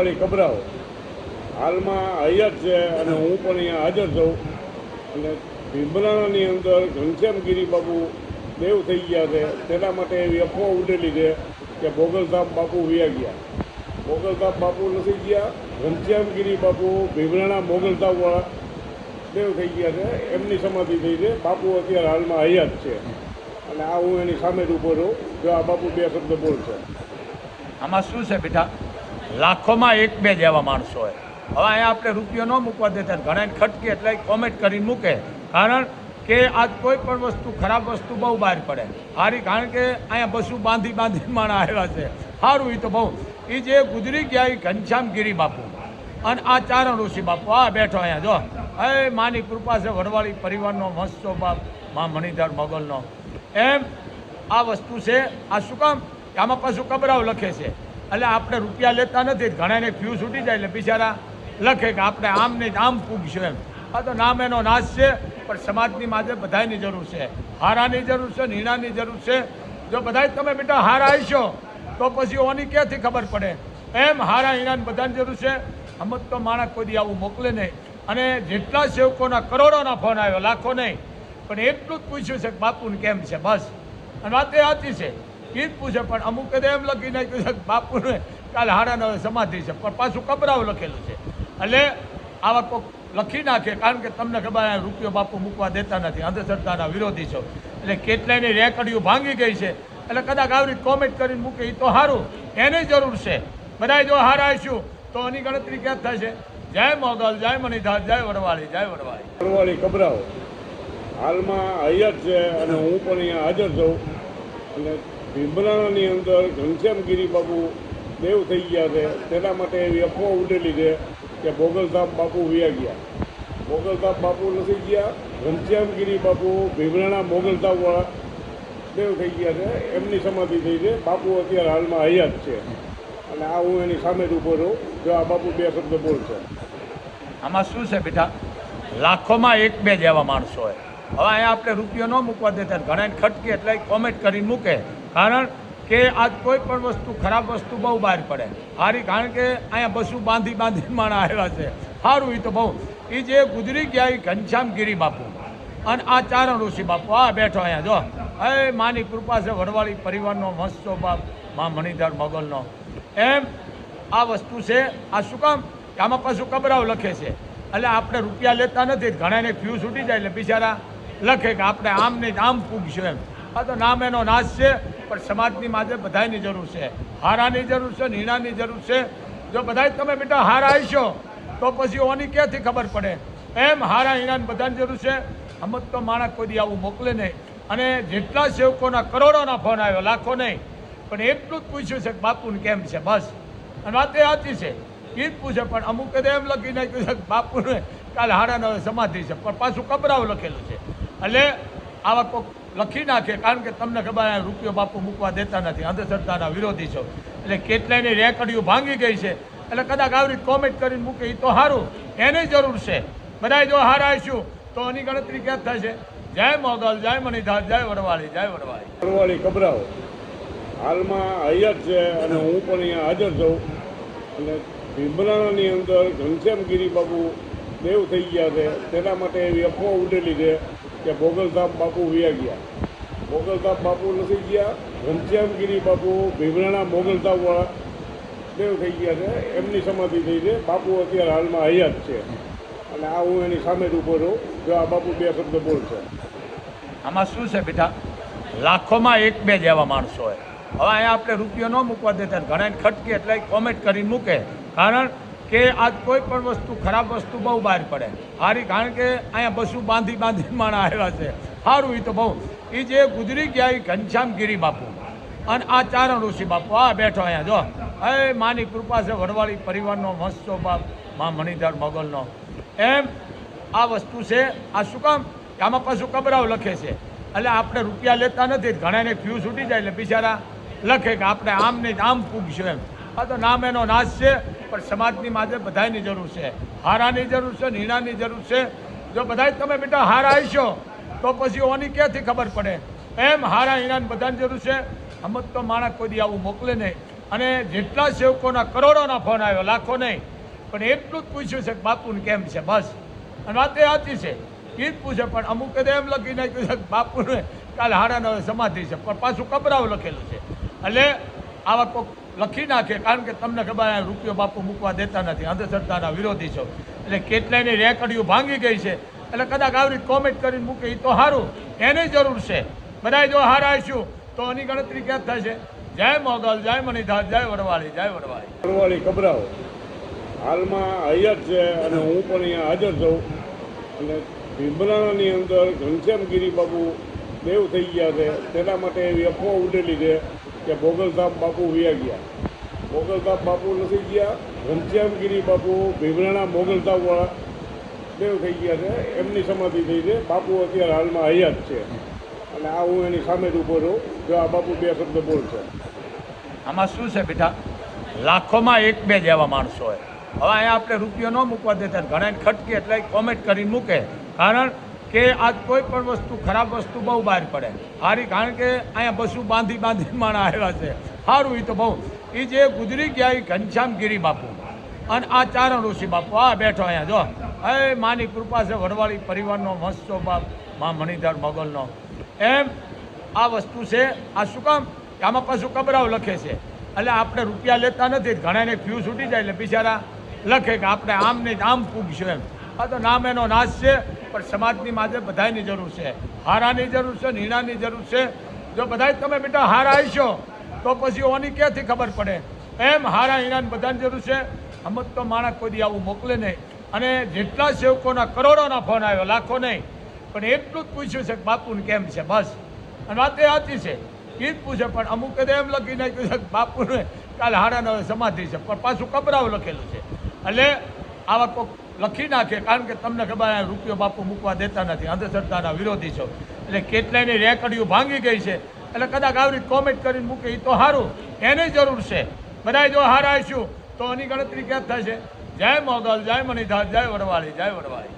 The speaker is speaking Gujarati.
પરવાળી કબરાઓ. હાલમાં હૈયત છે અને હું પણ અહીંયા હાજર છું. અને ભીમરાણાની અંદર ઘનશ્યામગીરી બાપુ દેવ થઈ ગયા છે. તેના માટે એવી અફવા ઉડેલી છે કે ભોગલધામ બાપુ વ્યા ગયા. મોગલધામ બાપુ નથી ગયા. ઘનશ્યામગીરી બાપુ ભીમરાણા મોગલધામવાળા દેવ થઈ ગયા છે. એમની સમાધિ થઈ છે. બાપુ અત્યારે હાલમાં હયાત છે. અને આ હું એની સામે જ ઊભો છું. જો આ બાપુ બે શબ્દ બોલશે. આમાં શું છે બેટા? લાખોમાં એક બે જેવા માણસો હોય. હવે અહીંયા આપણે રૂપિયો ન મૂકવા દેતા ઘણા ખટકે એટલે કોમેન્ટ કરીને મૂકે. કારણ કે આજ કોઈ પણ વસ્તુ, ખરાબ વસ્તુ બહુ બહાર પડે. સારી કારણ કે અહીંયા બસું બાંધી બાંધી માણા આવ્યા છે. સારું એ તો બહુ. એ જે ગુજરી ગયા એ ઘનશ્યામગીરી બાપુ. અને આ ચારણ ઋષિ બાપુ, આ બેઠો અહીંયા, જો. એ માની કૃપા છે, વડવાળી પરિવારનો મસ્તો બાપ મા મણિધર મોગલનો એમ આ વસ્તુ છે. આ શું કામ? કે આમાં પાછું કબરાવ લખે છે. એટલે આપણે રૂપિયા લેતા નથી, ઘણાને ફ્યુ છૂટી જાય એટલે બિચારા. લખે કે આપણે આમ નહીં આમ પૂગશું એમ. આ તો નામ એનો નાશ છે, પણ સમાજની માટે બધાની જરૂર છે. હારાની જરૂર છે, નીણાની જરૂર છે. જો બધાય તમે બેટા હારા આવીશો તો પછી ઓની ક્યાંથી ખબર પડે? એમ હારા, હીણાની બધાની જરૂર છે. હમત તો માણસ કોઈ આવું મોકલે નહીં. અને જેટલા સેવકોના કરોડોના ફોન આવ્યો લાખો નહીં પણ એટલું જ પૂછ્યું છે કે બાપુને કેમ છે? બસ. અને વાત એ સાચી છે. જ પૂછે, પણ અમુક એમ લખી નાખ્યું છે બાપુને કાલે હાડાનો સમાધિ છે, પણ પાછું કબરાવ લખેલું છે. એટલે આવા કોઈક લખી નાખે, કારણ કે તમને ખબર રૂપિયો બાપુ મૂકવા દેતા નથી, અંધશ્રદ્ધાના વિરોધી છો. એટલે કેટલાયની રેકડીઓ ભાંગી ગઈ છે. એટલે કદાચ આવી રીતે કોમેન્ટ કરીને મૂકે એ તો સારું એની જરૂર છે. બધા જો હારા આવીશું તો એની ગણતરી ક્યાં છે જય મોગલ, જય મણિધાર, જય વડવાળી જય વડવાળી વડવાળી કબરાઓ. હાલમાં હૈયત છે અને હું પણ અહીંયા હાજર છું. અને ભીમરાણાની અંદર ઘનશ્યામગીરી બાપુ દેવ થઈ ગયા છે. તેના માટે એવી અફવા ઉડેલી છે કે ભોગલધામ બાપુ વ્યા ગયા. મોગલધામ બાપુ નથી ગયા. ઘનશ્યામગીરી બાપુ ભીમરાણા મોગલધામવાળા દેવ થઈ ગયા છે. એમની સમાધિ થઈ છે. બાપુ અત્યારે હાલમાં હયાત છે. અને આ હું એની સામે જ ઊભો છું જો આ બાપુ બે શબ્દ બોલશે. આમાં શું છે બેટા? લાખોમાં એક બે જેવા માણસો હોય. હવે અહીંયા આપણે રૂપિયો ન મૂકવા દેતા. ઘણા ખટકે એટલે કોમેન્ટ કરીને મૂકે. કારણ કે આજ કોઈ પણ વસ્તુ, ખરાબ વસ્તુ બહુ બહાર પડે. સારી કારણ કે અહીંયા બસું બાંધી બાંધી માણા આવ્યા છે. સારું એ તો બહુ. એ જે ગુજરી ગયા એ ઘનશ્યામગીરી બાપુ. અને આ ચારણ ઋષિ બાપુ, આ બેઠો અહીંયા, જો. એ માની કૃપા છે, વડવાળી પરિવારનો મસ્તો બાપ મા મણિધર મોગલનો. એમ આ વસ્તુ છે, આ શું કામ? આમાં પાછું કબરાવ લખે છે. એટલે આપણે રૂપિયા લેતા નથી, ઘણાને ફ્યુ છૂટી જાય, એટલે બિચારા લખે કે આપણે આમ નહીં આમ પૂગશું એમ. આ તો નામ એનો નાશ છે, પણ સમાજની માટે બધાની જરૂર છે. હારાની જરૂર છે, નીણાની જરૂર છે. જો બધાય તમે બેટા હારા આવીશો તો પછી ઓની ક્યાંથી ખબર પડે? એમ હારા હીણાની બધાની જરૂર છે. અમુક તો માણસ કોઈ આવું મોકલે નહીં. અને જેટલા સેવકોના કરોડોના ફોન આવ્યો, લાખો નહીં. પણ એટલું જ પૂછ્યું છે કે બાપુને કેમ છે, બસ. અને વાત એ સાચી છે. એ જ પૂછે, પણ અમુક એમ લખી નાખ્યું છે બાપુને કાલે હાડાનો સમાધિ છે. પણ પાછું કબરાવ લખેલું છે. એટલે આવા કોઈક લખી નાખે, કારણ કે તમને ખબર રૂપિયો બાપુ મૂકવા દેતા નથી, અંધશ્રદ્ધાના વિરોધી છો. એટલે કેટલાયની રેકડીઓ ભાંગી ગઈ છે. એટલે કદાચ આવી રીતે કોમેન્ટ કરીને મૂકે એ તો સારું એની જરૂર છે. બધા જો હારા આવીશું તો એની ગણતરી ક્યાં છે? જય મોગલ, જય મણિધાર, જય વડવાળી જય વડવાળી વરવાળી ખબરાઓ હાલમાં હૈયત છે અને હું પણ અહીંયા હાજર છું. અને ભીમરાણાની અંદર ઘનશ્યામગીરી બાબુ દેવ થઈ ગયા છે. તેના માટે એવી અફવા ઉડેલી છે. કે ભોગલધામ બાપુ વ્યા ગયા. ભોગલધામ બાપુ નથી ગયા. ઘનશ્યામગીરી બાપુ ભીમરાણા મોગલધામવાળા દેવ થઈ ગયા છે. એમની સમાધિ થઈ છે. બાપુ અત્યારે હાલમાં હયાત છે. અને આ હું એની સામે જ ઊભો છું જો આ બાપુ બે શબ્દ બોલશે. આમાં શું છે બેટા? લાખોમાં એક બે જેવા માણસો હોય. હવે અહીંયા આપણે રૂપિયો ન મૂકવા દેતા. ઘણા ખટકે એટલે કોમેન્ટ કરીને મૂકે. કારણ કે આજ કોઈ પણ વસ્તુ, ખરાબ વસ્તુ બહુ બહાર પડે. સારી કારણ કે અહીંયા બસું બાંધી બાંધી માણા આવ્યા છે. સારું એ તો બહુ. એ જે ગુજરી ગયા એ ઘનશ્યામગીરી બાપુ. અને આ ચારણ ઋષિ બાપુ, આ બેઠો અહીંયા, જો. એ માની કૃપા છે, વડવાળી પરિવારનો મસ્તો બાપ મા મણિધર મોગલનો. એમ, આ વસ્તુ છે, આ શું કામ? આમાં પાછું કબરાવ લખે છે. એટલે આપણે રૂપિયા લેતા નથી, ઘણાને ફ્યુ છૂટી જાય, એટલે બિચારા લખે કે આપણે આમ નહીં આમ પૂગશું એમ. આ તો નામ એનો નાશ છે. પણ સમાજની માટે બધાની જરૂર છે. હારાની જરૂર છે, નીણાની જરૂર છે. જો બધાય તમે બેટા હારા આવીશો તો પછી ઓની ક્યાંથી ખબર પડે? એમ હારા હીરાની બધાની જરૂર છે. અમુક તો માણસ કોઈ આવું મોકલે નહીં. અને જેટલા સેવકોના કરોડોના ફોન આવ્યો, લાખો નહીં. પણ એટલું જ પૂછ્યું છે કે બાપુને કેમ છે? બસ. અને વાત એ સાચી છે. એ જ પૂછે, પણ અમુક એમ લખી નાખ્યું છે બાપુને કાલે હાડા નવે સમાધિ છે. પણ પાછું કબરાવ લખેલું છે. એટલે આવા કોઈક લખી નાખે, કારણ કે તમને ખબર રૂપિયો બાપુ મૂકવા દેતા નથી. અંધશ્રદ્ધાના વિરોધી છો. એટલે કેટલાયની રેકડીઓ ભાંગી ગઈ છે. એટલે કદાચ આવી રીતે કોમેન્ટ કરીને મૂકે એ તો સારું એની જરૂર છે. બધા જો હારા તો એની ગણતરી ક્યાં છે? જય મોગલ, જય મણિધાર, જય વડવાળી જય વડવાળી. વડવાળી કબરાઓ હાલમાં હૈયત છે અને હું પણ અહીંયા હાજર છું. અને ભીમરાણાની અંદર ઘનશ્યામગીરી બાબુ દેવ થઈ ગયા છે. તેના માટે એવી અફવા ઉડેલી છે. કે ભોગલધામ બાપુ વ્યા ગયા. મોગલધામ બાપુ નથી ગયા. ઘનશ્યામગીરી બાપુ, ભીમરાણા મોગલધામવાળા દેવ થઈ ગયા છે. એમની સમાધિ થઈ છે. બાપુ અત્યારે હાલમાં હયાત છે. અને આ હું એની સામે જ ઊભો છું જો આ બાપુ બે શબ્દ બોલશે. આમાં શું છે બેટા? લાખોમાં એક બે જેવા માણસો હોય. હવે અહીંયા આપણે રૂપિયો ન મૂકવા દેતા. ઘણા ખટકે એટલે કોમેન્ટ કરીને મૂકે. કારણ કે આજ કોઈ પણ વસ્તુ, ખરાબ વસ્તુ બહુ બહાર પડે. સારી કારણ કે અહીંયા બસું બાંધી બાંધી માણા આવ્યા છે. સારું એ તો બહુ. એ જે ગુજરી ગયા એ ઘનશ્યામગીરી બાપુ. અને આ ચારણ ઋષિ બાપુ, આ બેઠો અહીંયા, જો. એ માની કૃપા છે વડવાળી પરિવારનો મસ્તો બાપ મા મણિધર મોગલનો. એમ, આ વસ્તુ છે. આ શું કામ? આમાં પાછું કબરાવ લખે છે. એટલે આપણે રૂપિયા લેતા નથી, ઘણાને ફ્યુ છૂટી જાય, એટલે બિચારા લખે કે આપણે આમ નહીં આમ પૂગશું એમ. આ તો નામ એનો નાશ છે. પણ સમાજની માટે બધાની જરૂર છે. હારાની જરૂર છે, નીણાની જરૂર છે. જો બધાય તમે બેટા હારા આવીશો તો પછી ઓની ક્યાંથી ખબર પડે? એમ હારા હીણાની બધાની જરૂર છે. અમુક તો માણસ કોઈ આવું મોકલે નહીં. અને જેટલા સેવકોના કરોડોના ફોન આવ્યો, લાખો નહીં. પણ એટલું જ પૂછ્યું છે કે બાપુને કેમ છે? બસ. અને વાત એ સાચી છે. એ જ પૂછે, પણ અમુક તો એમ લખી નાખ્યું છે કે બાપુને કાલે હાડા નવે સમાધિ છે. પણ પાછું કબરાવ લખેલું છે. એટલે આવા કોઈક લખી નાખે, કારણ કે તમને ખબર રૂપિયો બાપુ મૂકવા દેતા નથી. અંધશ્રદ્ધાના વિરોધી છો. એટલે કેટલાયની રેકડીઓ ભાંગી ગઈ છે. એટલે કદાચ આવી કોમેન્ટ કરીને મૂકે એ તો સારું એની જરૂર છે. બધા જો હારા આવીશું તો એની ગણતરી ક્યાં થશે? જય મોગલ, જય મણિધાર, જય વડવાળી જય વડવાળી.